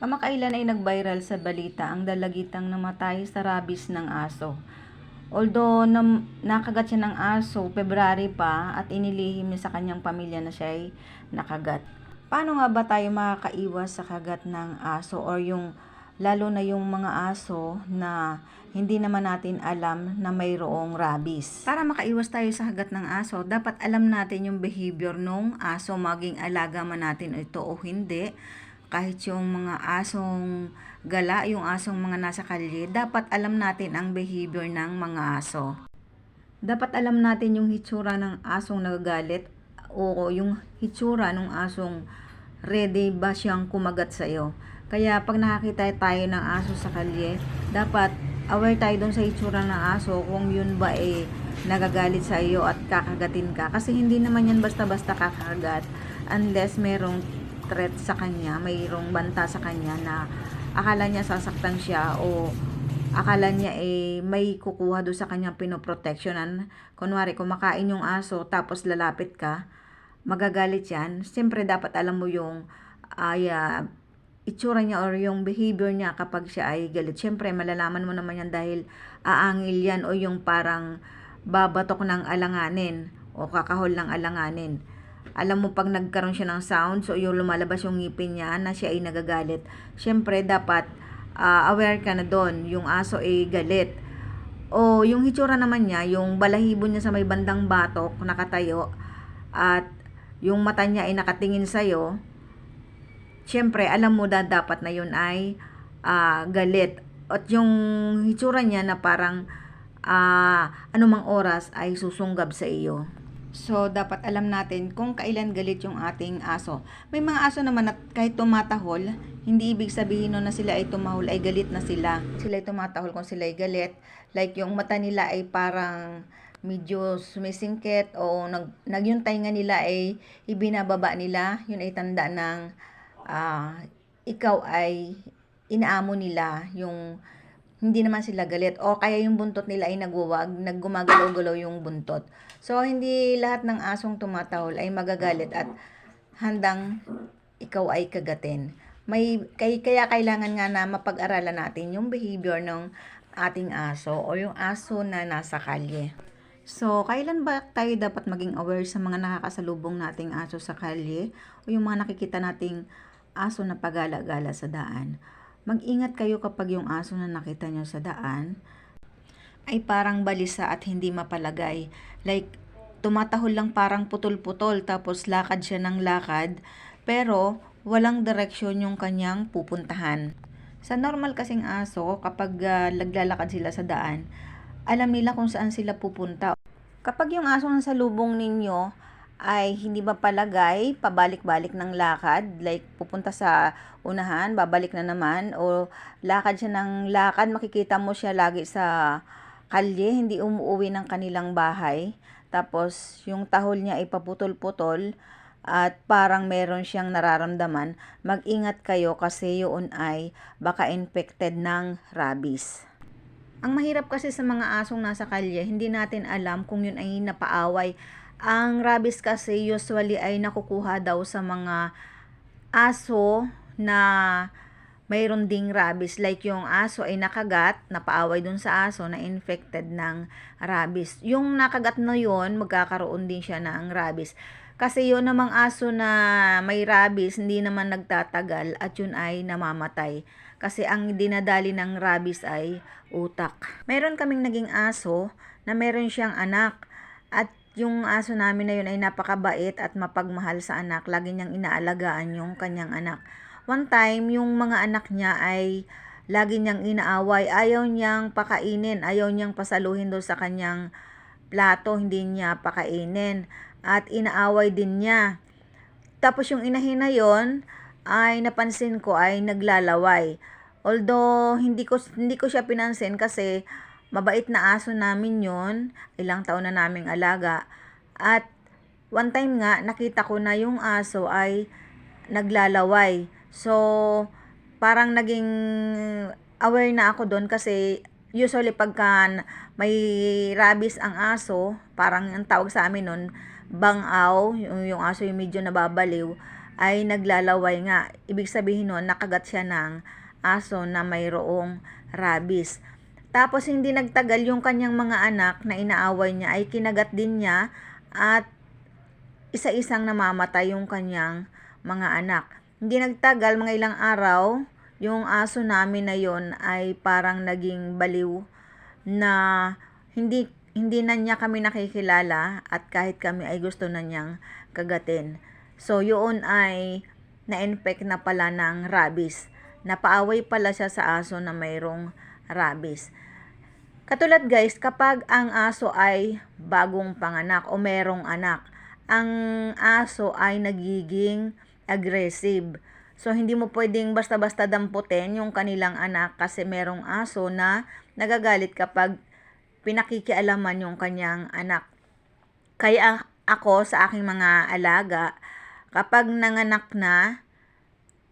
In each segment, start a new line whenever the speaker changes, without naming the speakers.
Kamakailan ay nag-viral sa balita ang dalagitang namatay sa rabies ng aso. Although nam, nakagat siya ng aso February pa at inilihim niya sa kanyang pamilya na siya ay nakagat. Paano nga ba tayo makakaiwas sa kagat ng aso or yung lalo na yung mga aso na hindi naman natin alam na mayroong rabies. Para makaiwas tayo sa kagat ng aso, dapat alam natin yung behavior ng aso, maging alaga man natin ito o hindi kahit yung mga asong gala, yung asong mga nasa kalye, dapat alam natin ang behavior ng mga aso. Dapat alam natin yung hitsura ng asong nagagalit o yung hitsura ng asong ready ba siyang kumagat sa iyo. Kaya pag nakakita tayo ng aso sa kalye, dapat aware tayo dun sa hitsura ng aso kung yun ba eh nagagalit sa iyo at kakagatin ka. Kasi hindi naman yan basta-basta kakagat unless merong threat sa kanya, mayroong banta sa kanya na akala niya sasaktan siya o akala niya eh may kukuha doon sa kanyang pinoprotectionan. Kunwari, kumakain yung aso tapos lalapit ka, magagalit yan. Siyempre, dapat alam mo yung ay, ah, itsura niya or yung behavior niya kapag siya ay galit. Siyempre, malalaman mo naman yan dahil aangil yan o yung parang babatok ng alanganin o kakahol ng alanganin alam mo pag nagkaroon siya ng sound, so yung lumalabas yung ngipin niya na siya ay nagagalit, syempre dapat uh, aware ka na doon, yung aso ay galit. O yung hitsura naman niya, yung balahibo niya sa may bandang batok, nakatayo, at yung mata niya ay nakatingin sa'yo, syempre alam mo na dapat na yun ay uh, galit. At yung hitsura niya na parang uh, anumang oras ay susunggab sa iyo. So, dapat alam natin kung kailan galit yung ating aso. May mga aso naman at kahit tumatahol, hindi ibig sabihin no na sila ay tumahol ay galit na sila. Sila ay tumatahol kung sila ay galit. Like yung mata nila ay parang medyo sumisingkit o nag, nag yung tainga nila ay ibinababa nila. Yun ay tanda ng uh, ikaw ay inaamo nila yung hindi naman sila galit o kaya yung buntot nila ay nagwawag, naggumagalaw-galaw yung buntot. So hindi lahat ng asong tumatahol ay magagalit at handang ikaw ay kagatin. May kay, kaya kailangan nga na mapag-aralan natin yung behavior ng ating aso o yung aso na nasa kalye. So, kailan ba tayo dapat maging aware sa mga nakakasalubong nating aso sa kalye o yung mga nakikita nating aso na pagala-gala sa daan? Mag-ingat kayo kapag yung aso na nakita nyo sa daan ay parang balisa at hindi mapalagay. Like, tumatahol lang parang putol-putol tapos lakad siya ng lakad pero walang direksyon yung kanyang pupuntahan. Sa normal kasing aso, kapag uh, naglalakad sila sa daan, alam nila kung saan sila pupunta. Kapag yung aso sa lubong ninyo ay hindi mapalagay, pabalik-balik ng lakad, like pupunta sa unahan, babalik na naman, o lakad siya ng lakad, makikita mo siya lagi sa kalye, hindi umuwi ng kanilang bahay. Tapos, yung tahol niya ay paputol-putol at parang meron siyang nararamdaman, mag-ingat kayo kasi yun ay baka infected ng rabies. Ang mahirap kasi sa mga asong nasa kalye, hindi natin alam kung yun ay napaaway ang rabies kasi usually ay nakukuha daw sa mga aso na mayroon ding rabies. Like yung aso ay nakagat, napaaway dun sa aso na infected ng rabies. Yung nakagat na yon magkakaroon din siya ng rabies. Kasi yun namang aso na may rabies, hindi naman nagtatagal at yun ay namamatay. Kasi ang dinadali ng rabies ay utak. Meron kaming naging aso na meron siyang anak at yung aso namin na yun ay napakabait at mapagmahal sa anak. Lagi niyang inaalagaan yung kanyang anak. One time, yung mga anak niya ay lagi niyang inaaway. Ayaw niyang pakainin. Ayaw niyang pasaluhin doon sa kanyang plato. Hindi niya pakainin. At inaaway din niya. Tapos yung inahin na yon ay napansin ko ay naglalaway. Although hindi ko hindi ko siya pinansin kasi Mabait na aso namin yon Ilang taon na naming alaga. At one time nga, nakita ko na yung aso ay naglalaway. So, parang naging aware na ako doon kasi usually pagka may rabies ang aso, parang ang tawag sa amin nun, bangaw, yung, aso yung medyo nababaliw, ay naglalaway nga. Ibig sabihin nun, nakagat siya ng aso na mayroong rabies. Tapos hindi nagtagal yung kanyang mga anak na inaaway niya ay kinagat din niya at isa-isang namamatay yung kanyang mga anak. Hindi nagtagal, mga ilang araw, yung aso namin na yon ay parang naging baliw na hindi hindi na niya kami nakikilala at kahit kami ay gusto na niyang kagatin. So, yun ay na-infect na pala ng rabies. Napaaway pala siya sa aso na mayroong rabies. Katulad guys, kapag ang aso ay bagong panganak o merong anak, ang aso ay nagiging aggressive. So, hindi mo pwedeng basta-basta damputin yung kanilang anak kasi merong aso na nagagalit kapag pinakikialaman yung kanyang anak. Kaya ako sa aking mga alaga, kapag nanganak na,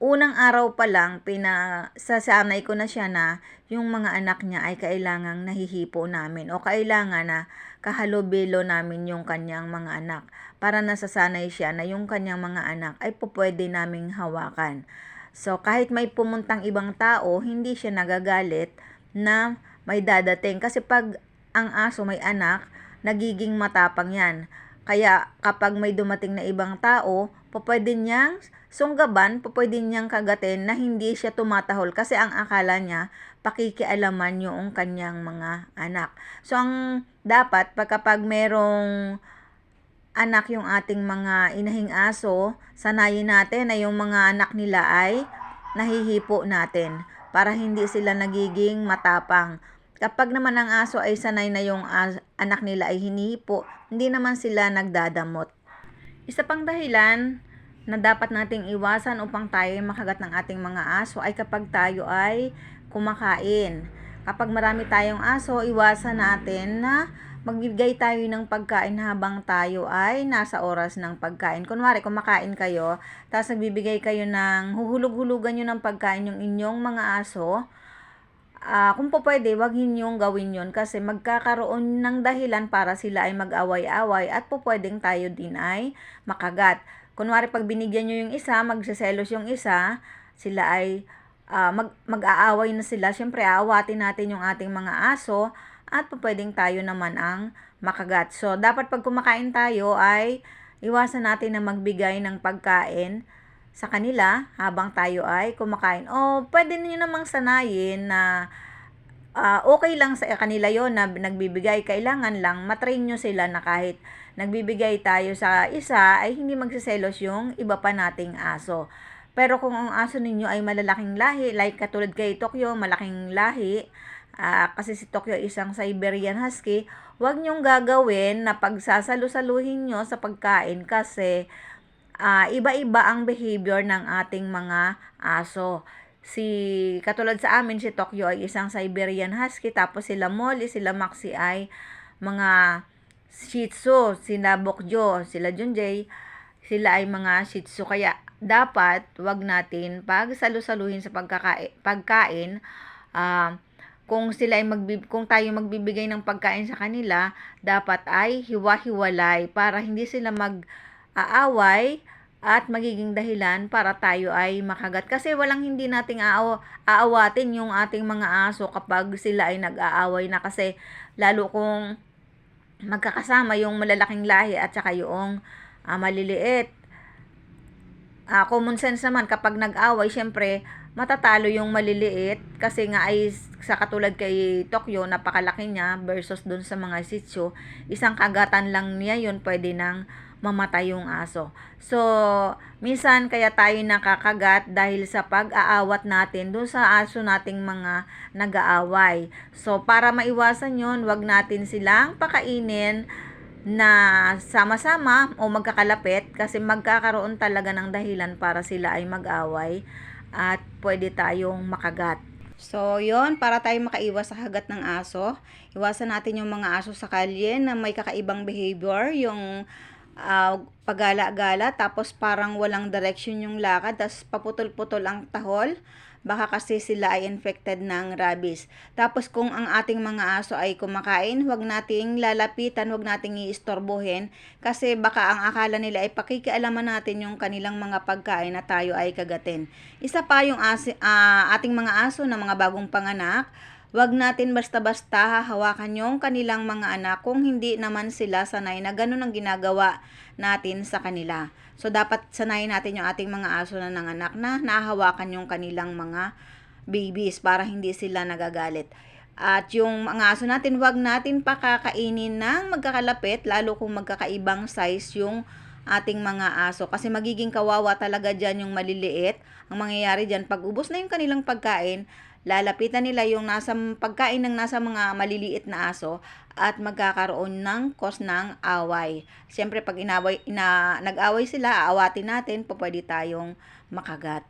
unang araw pa lang, pinasasanay ko na siya na yung mga anak niya ay kailangang nahihipo namin o kailangan na kahalubilo namin yung kanyang mga anak para nasasanay siya na yung kanyang mga anak ay pupwede naming hawakan. So, kahit may pumuntang ibang tao, hindi siya nagagalit na may dadating. Kasi pag ang aso may anak, nagiging matapang yan. Kaya kapag may dumating na ibang tao, pwede niyang sunggaban, pwede niyang kagatin na hindi siya tumatahol kasi ang akala niya pakikialaman yung kanyang mga anak. So ang dapat pagkapag merong anak yung ating mga inahing aso, sanayin natin na yung mga anak nila ay nahihipo natin para hindi sila nagiging matapang. Kapag naman ang aso ay sanay na yung anak nila ay hinihipo, hindi naman sila nagdadamot. Isa pang dahilan na dapat nating iwasan upang tayo makagat ng ating mga aso ay kapag tayo ay kumakain. Kapag marami tayong aso, iwasan natin na magbigay tayo ng pagkain habang tayo ay nasa oras ng pagkain. Kunwari, kumakain kayo, tapos nagbibigay kayo ng huhulog-hulugan nyo ng pagkain yung inyong mga aso, Ah, kung po pwede, wag ninyong gawin yon kasi magkakaroon ng dahilan para sila ay mag-away-away at po pwedeng tayo din ay makagat. Kunwari, pag binigyan nyo yung isa, magseselos yung isa, sila ay ah, mag, mag-aaway na sila. Siyempre, aawatin natin yung ating mga aso at po pwedeng tayo naman ang makagat. So, dapat pag kumakain tayo ay iwasan natin na magbigay ng pagkain sa kanila habang tayo ay kumakain. O pwede niyo namang sanayin na ah, okay lang sa kanila yon na nagbibigay. Kailangan lang matrain nyo sila na kahit nagbibigay tayo sa isa ay hindi magsiselos yung iba pa nating aso. Pero kung ang aso ninyo ay malalaking lahi, like katulad kay Tokyo, malaking lahi, ah, kasi si Tokyo isang Siberian Husky, huwag nyong gagawin na pagsasalu-saluhin nyo sa pagkain kasi ah, iba-iba ang behavior ng ating mga aso. Si katulad sa amin si Tokyo ay isang Siberian Husky tapos sila Molly, sila Maxi ay mga Shih Tzu, sila Bokjo, sila Junjay, sila ay mga Shih Tzu kaya dapat wag natin pag salu-saluhin sa pagkakain, pagkain ah, kung sila ay magbib kung tayo magbibigay ng pagkain sa kanila, dapat ay hiwa-hiwalay para hindi sila mag aaway at magiging dahilan para tayo ay makagat. Kasi walang hindi nating aaw aawatin yung ating mga aso kapag sila ay nag-aaway na kasi lalo kung magkakasama yung malalaking lahi at saka yung ah, maliliit. Ah, common sense naman kapag nag-away, syempre matatalo yung maliliit kasi nga ay sa katulad kay Tokyo, napakalaki niya versus dun sa mga Tzu, isang kagatan lang niya yun pwede nang mamatay yung aso. So, minsan kaya tayo nakakagat dahil sa pag-aawat natin dun sa aso nating mga nag-aaway. So, para maiwasan yon wag natin silang pakainin na sama-sama o magkakalapit kasi magkakaroon talaga ng dahilan para sila ay mag-away at pwede tayong makagat. So, yon para tayo makaiwas sa hagat ng aso. Iwasan natin yung mga aso sa kalye na may kakaibang behavior, yung ah, pagala-gala, tapos parang walang direction yung lakad, tapos paputol-putol ang tahol. baka kasi sila ay infected ng rabies. Tapos kung ang ating mga aso ay kumakain, huwag nating lalapitan, huwag nating iistorbohin kasi baka ang akala nila ay pakikialaman natin yung kanilang mga pagkain na tayo ay kagatin. Isa pa yung asi, ah, ating mga aso na mga bagong panganak, Huwag natin basta-basta hahawakan yung kanilang mga anak kung hindi naman sila sanay na ganun ang ginagawa natin sa kanila. So, dapat sanayin natin yung ating mga aso na nanganak na nahahawakan yung kanilang mga babies para hindi sila nagagalit. At yung mga aso natin, huwag natin pakakainin ng magkakalapit, lalo kung magkakaibang size yung ating mga aso. Kasi magiging kawawa talaga dyan yung maliliit. Ang mangyayari dyan, pag ubos na yung kanilang pagkain, lalapitan nila yung nasa pagkain ng nasa mga maliliit na aso at magkakaroon ng cause ng away. Siyempre, pag inaway, ina, nag-away sila, aawatin natin, po pwede tayong makagat.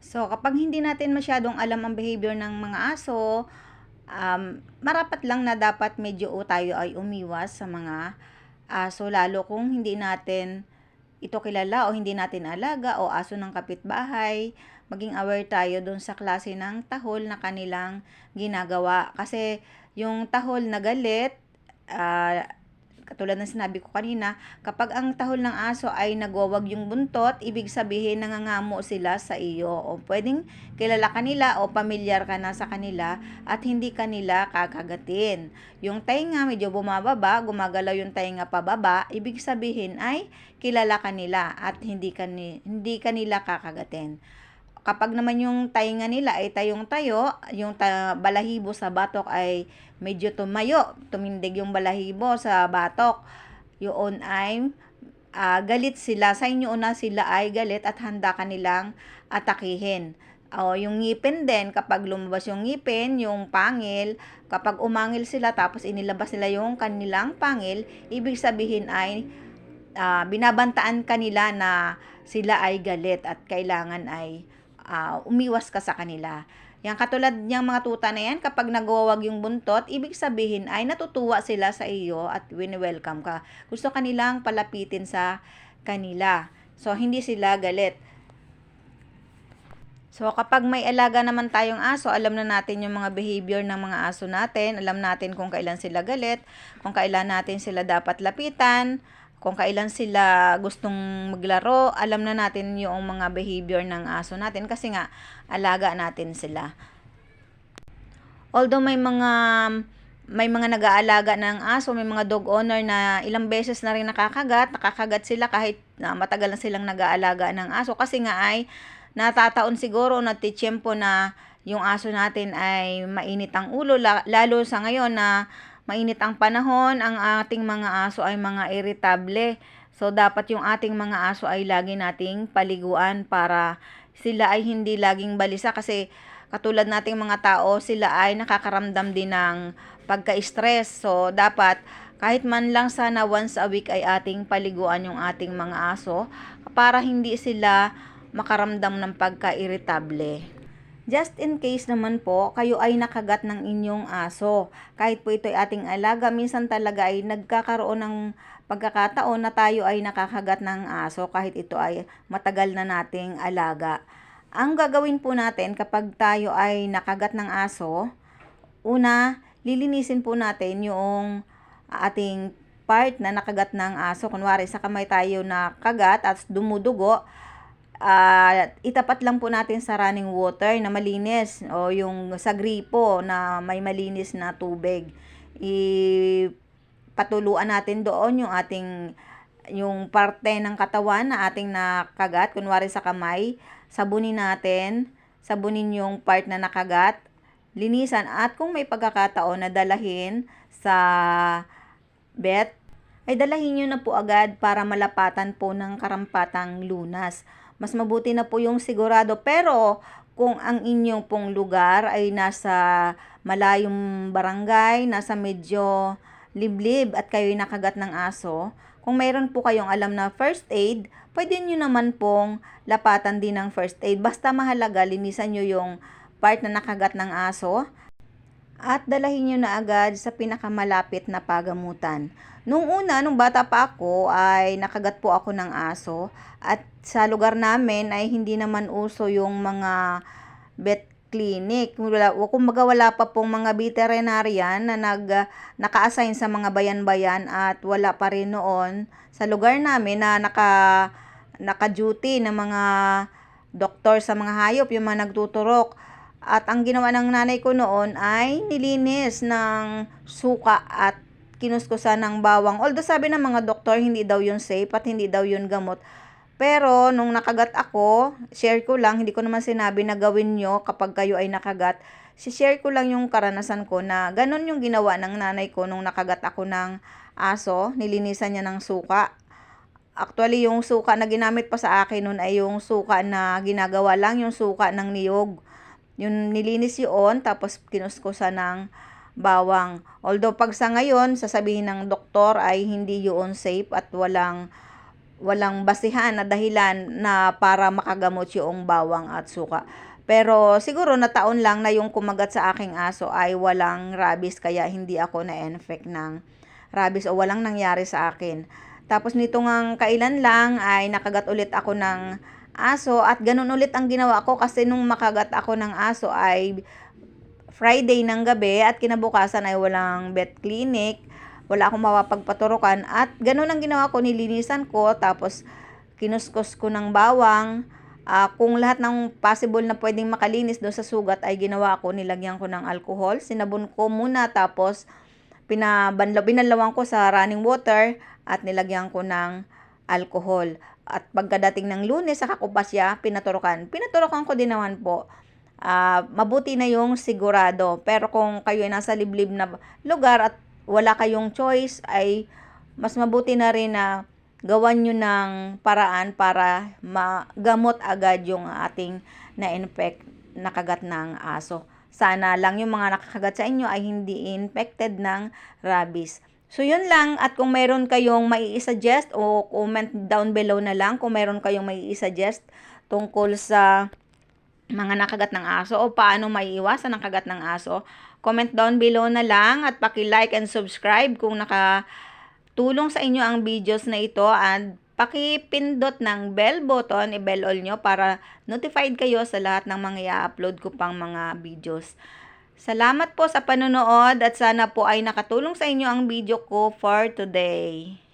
So, kapag hindi natin masyadong alam ang behavior ng mga aso, um, marapat lang na dapat medyo o tayo ay umiwas sa mga aso, lalo kung hindi natin ito kilala o hindi natin alaga o aso ng kapitbahay, maging aware tayo dun sa klase ng tahol na kanilang ginagawa. Kasi yung tahol na galit, uh, katulad ng sinabi ko kanina, kapag ang tahol ng aso ay nagwawag yung buntot, ibig sabihin nangangamo sila sa iyo. O pwedeng kilala kanila o pamilyar ka na sa kanila at hindi kanila kakagatin. Yung tainga medyo bumababa, gumagalaw yung tainga pababa, ibig sabihin ay kilala kanila at hindi, kani, hindi kanila kakagatin kapag naman yung tainga nila ay tayong tayo, yung ta- balahibo sa batok ay medyo tumayo, tumindig yung balahibo sa batok, yun ay uh, galit sila. Sa inyo una sila ay galit at handa kanilang atakihin. O yung ngipin din, kapag lumabas yung ngipin, yung pangil, kapag umangil sila tapos inilabas nila yung kanilang pangil, ibig sabihin ay uh, binabantaan kanila na sila ay galit at kailangan ay uh, umiwas ka sa kanila. Yang katulad niyang mga tuta na yan, kapag nagwawag yung buntot, ibig sabihin ay natutuwa sila sa iyo at wini-welcome ka. Gusto kanilang palapitin sa kanila. So, hindi sila galit. So, kapag may alaga naman tayong aso, alam na natin yung mga behavior ng mga aso natin. Alam natin kung kailan sila galit, kung kailan natin sila dapat lapitan, kung kailan sila gustong maglaro, alam na natin yung mga behavior ng aso natin kasi nga alaga natin sila. Although may mga may mga nag-aalaga ng aso, may mga dog owner na ilang beses na rin nakakagat, nakakagat sila kahit na matagal na silang nag-aalaga ng aso kasi nga ay natataon siguro na titsyempo na yung aso natin ay mainit ang ulo lalo sa ngayon na mainit ang panahon, ang ating mga aso ay mga irritable. So, dapat yung ating mga aso ay lagi nating paliguan para sila ay hindi laging balisa kasi katulad nating mga tao, sila ay nakakaramdam din ng pagka-stress. So, dapat kahit man lang sana once a week ay ating paliguan yung ating mga aso para hindi sila makaramdam ng pagka-irritable. Just in case naman po, kayo ay nakagat ng inyong aso. Kahit po ito ay ating alaga, minsan talaga ay nagkakaroon ng pagkakataon na tayo ay nakakagat ng aso kahit ito ay matagal na nating alaga. Ang gagawin po natin kapag tayo ay nakagat ng aso, una, lilinisin po natin yung ating part na nakagat ng aso. Kunwari sa kamay tayo nakagat at dumudugo, uh, itapat lang po natin sa running water na malinis o yung sa gripo na may malinis na tubig. Ipatuluan natin doon yung ating yung parte ng katawan na ating nakagat, kunwari sa kamay, sabunin natin, sabunin yung part na nakagat, linisan at kung may pagkakataon na dalahin sa vet, ay dalahin nyo na po agad para malapatan po ng karampatang lunas mas mabuti na po yung sigurado. Pero kung ang inyong pong lugar ay nasa malayong barangay, nasa medyo liblib at kayo'y nakagat ng aso, kung mayroon po kayong alam na first aid, pwede nyo naman pong lapatan din ng first aid. Basta mahalaga, linisan nyo yung part na nakagat ng aso at dalahin nyo na agad sa pinakamalapit na pagamutan. Nung una, nung bata pa ako, ay nakagat po ako ng aso at sa lugar namin ay hindi naman uso yung mga vet clinic. Wala, kumbaga wala pa pong mga veterinarian na nag, ah, naka-assign sa mga bayan-bayan at wala pa rin noon sa lugar namin na naka, naka-duty ng mga doktor sa mga hayop, yung mga nagtuturok. At ang ginawa ng nanay ko noon ay nilinis ng suka at kinuskusan ng bawang. Although sabi ng mga doktor, hindi daw yun safe at hindi daw yun gamot. Pero nung nakagat ako, share ko lang, hindi ko naman sinabi na gawin nyo kapag kayo ay nakagat. Si-share ko lang yung karanasan ko na ganun yung ginawa ng nanay ko nung nakagat ako ng aso, nilinisan niya ng suka. Actually, yung suka na ginamit pa sa akin nun ay yung suka na ginagawa lang, yung suka ng niyog. Yung nilinis yun, tapos kinuskusan ng bawang. Although pag sa ngayon, sasabihin ng doktor ay hindi yun safe at walang walang basihan na dahilan na para makagamot yung bawang at suka. Pero siguro na taon lang na yung kumagat sa aking aso ay walang rabies kaya hindi ako na-infect ng rabies o walang nangyari sa akin. Tapos nito ngang kailan lang ay nakagat ulit ako ng aso at ganun ulit ang ginawa ko kasi nung makagat ako ng aso ay Friday ng gabi at kinabukasan ay walang vet clinic wala akong mapapagpaturukan at ganun ang ginawa ko, nilinisan ko tapos kinuskus ko ng bawang. Uh, kung lahat ng possible na pwedeng makalinis doon sa sugat ay ginawa ko, nilagyan ko ng alcohol, sinabon ko muna tapos pinabanlaw, binalawan ko sa running water at nilagyan ko ng alcohol. At pagkadating ng lunes, saka ko pa siya pinaturukan. Pinaturukan ko din naman po. Uh, mabuti na yung sigurado. Pero kung kayo ay nasa liblib na lugar at wala kayong choice ay mas mabuti na rin na gawan nyo ng paraan para magamot agad yung ating na-infect na kagat ng aso. Sana lang yung mga nakakagat sa inyo ay hindi infected ng rabies. So, yun lang. At kung meron kayong mai suggest o comment down below na lang kung meron kayong mai suggest tungkol sa mga nakagat ng aso o paano maiiwasan ang kagat ng aso. Comment down below na lang at paki-like and subscribe kung nakatulong sa inyo ang videos na ito at paki-pindot ng bell button, i-bell all nyo para notified kayo sa lahat ng mga i-upload ko pang mga videos. Salamat po sa panonood at sana po ay nakatulong sa inyo ang video ko for today.